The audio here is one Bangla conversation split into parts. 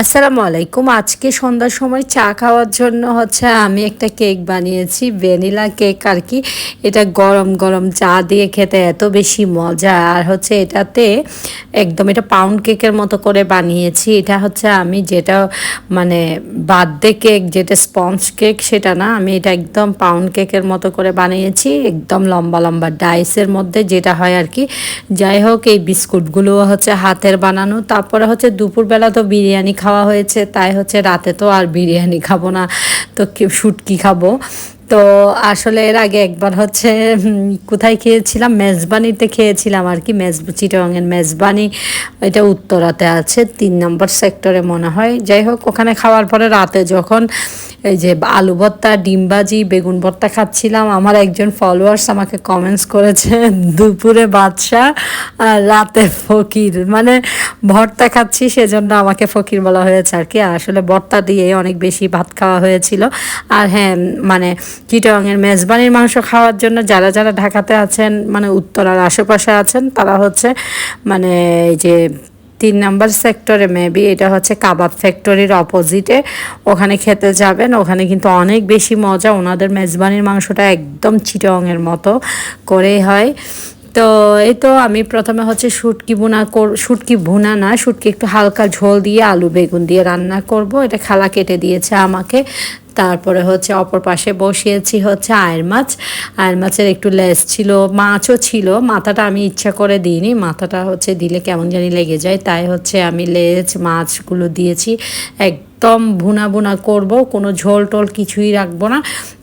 আসসালামু আলাইকুম। আজকে সন্ধ্যার সময় চা খাওয়ার জন্য হচ্ছে আমি একটা কেক বানিয়েছি, ভ্যানিলা কেক আর কি। এটা গরম গরম চা দিয়ে খেতে এত বেশি মজা। আর হচ্ছে এটাতে একদম এটা পাউন্ড কেকের মতো করে বানিয়েছি। এটা হচ্ছে আমি যেটা মানে বার্থডে কেক, যেটা স্পঞ্জ কেক সেটা না, আমি এটা একদম পাউন্ড কেকের মতো করে বানিয়েছি। একদম লম্বা লম্বা ডাইসের মধ্যে যেটা হয় আর কি। যাই হোক, এই বিস্কুটগুলো হচ্ছে হাতের বানানো। তারপরে হচ্ছে দুপুরবেলা তো বিরিয়ানি খাওয়া হয়েছে, তাই হচ্ছে রাতে তো আর বিরিয়ানি খাব না। তো শুটকি খাব। তো আসলে এর আগে একবার হচ্ছে কোথায় খেয়েছিলাম? মেজবানিতে খেয়েছিলাম আর কি, মেজ চিটংয়ের মেজবানি। এটা উত্তরাতে আছে, তিন নম্বর সেক্টরে মনে হয়। যাই হোক, ওখানে খাওয়ার পরে রাতে যখন এই যে আলু ভর্তা ডিমবাজি বেগুন ভর্তা খাচ্ছিলাম। আমার একজন ফলোয়ার্স আমাকে কমেন্টস করেছে, দুপুরে বাদশা আর রাতে ফকির। মানে ভর্তা খাচ্ছি, সেজন্য আমাকে ফকির বলা হয়েছে আর কি। আসলে ভর্তা দিয়ে অনেক বেশি ভাত খাওয়া হয়েছিল। আর হ্যাঁ মানে চিটংয়ের মেজবানির মাংস খাওয়ার জন্য যারা যারা ঢাকাতে আছেন মানে উত্তরার আশেপাশে আছেন, তারা হচ্ছে মানে এই যে তিন নাম্বার সেক্টরে মেবি এটা হচ্ছে কাবাব ফ্যাক্টরির অপোজিটে ওখানে খেতে যাবেন, ওখানে কিন্তু অনেক বেশি মজা। ওনাদের মেজবানির মাংসটা একদম চিটংয়ের মতো করেই হয়। তো এই তো আমি প্রথমে হচ্ছে শুটকি ভুনা কর, শুটকি ভুনা না, শুটকি একটু হালকা ঝোল দিয়ে আলু বেগুন দিয়ে রান্না করব। এটা খালা কেটে দিয়েছে আমাকে। তারপরে হচ্ছে অপর পাশে বসিয়েছি হচ্ছে আয়ের মাছ। আয়ের মাছের একটু লেস ছিল, মাছও ছিল। মাথাটা আমি ইচ্ছা করে দিইনি। মাথাটা হচ্ছে দিলে কেমন জানি লেগে যায়। তাই হচ্ছে আমি লেজ, মাছগুলো দিয়েছি। একদম ভুনা ভুনা করব, কোনো ঝোল টোল কিছুই রাখব না।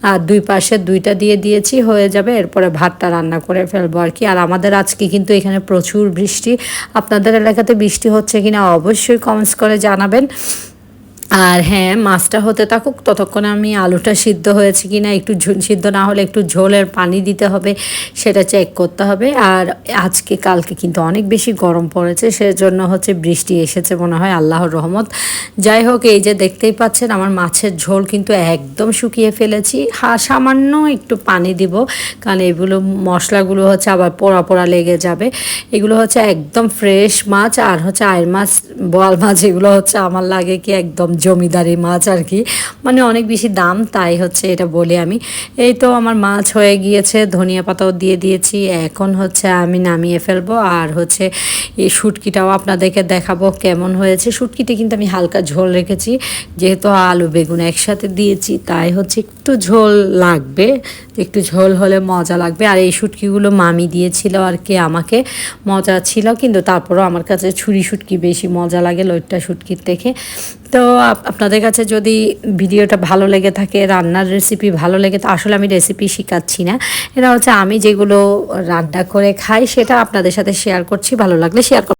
আর দুই পাশে দুইটা দিয়ে দিয়েছি, হয়ে যাবে। এরপরে ভাতটা রান্না করে ফেলব আর কি। আর আমাদের আজকে কিন্তু এখানে প্রচুর বৃষ্টি। আপনাদের এলাকাতে বৃষ্টি হচ্ছে কিনা অবশ্যই কমেন্টস করে জানাবেন। আর হ্যাঁ মাছটা হতে থাকুক, ততক্ষণে আমি আলুটা সিদ্ধ হয়েছে কি না একটু সিদ্ধ না হলে একটু ঝোলের পানি দিতে হবে, সেটা চেক করতে হবে। আর আজকে, কালকে কিন্তু অনেক বেশি গরম পড়েছে, সেজন্য হচ্ছে বৃষ্টি এসেছে মনে হয়, আল্লাহর রহমত। যাই হোক, এই যে দেখতেই পাচ্ছেন, আমার মাছের ঝোল কিন্তু একদম শুকিয়ে ফেলেছি। হা, সামান্য একটু পানি দিব, কারণ এগুলো মশলাগুলো হচ্ছে আবার পোড়া পোড়া লেগে যাবে। এগুলো হচ্ছে একদম ফ্রেশ মাছ, আর হচ্ছে আয়ের মাছ, বোয়াল মাছ, এগুলো হচ্ছে আমার লাগে কি একদম জমিদারি মাছ আর কি। মানে অনেক বেশি দাম, তাই হচ্ছে এটা বলি আমি। এই তো আমার মাছ হয়ে গিয়েছে, ধনিয়া পাতাও দিয়ে দিয়েছি। এখন হচ্ছে আমি নামিয়ে ফেলব। আর হচ্ছে এই শুটকিটাও আপনাদেরকে দেখাবো কেমন হয়েছে। শুটকিতে কিন্তু আমি হালকা ঝোল রেখেছি, যেহেতু আলু, বেগুন একসাথে দিয়েছি, তাই হচ্ছে একটু ঝোল লাগবে। একটু ঝোল হলে মজা লাগবে। আর এই শুটকিগুলো মামি দিয়েছিল আর কি আমাকে। মজা ছিল, কিন্তু তারপরও আমার কাছে ছুরি শুটকি বেশি মজা লাগে লইট্টা শুটকির থেকে তো আপ- আপনাদের কাছে যদি ভিডিওটা ভালো লেগে থাকে, রান্নার রেসিপি ভালো লেগে তো আসলে আমি রেসিপি শেখাচ্ছি না। এটা হচ্ছে আমি যেগুলো রান্না করে খাই, সেটা আপনাদের সাথে শেয়ার করছি। ভালো লাগলে শেয়ার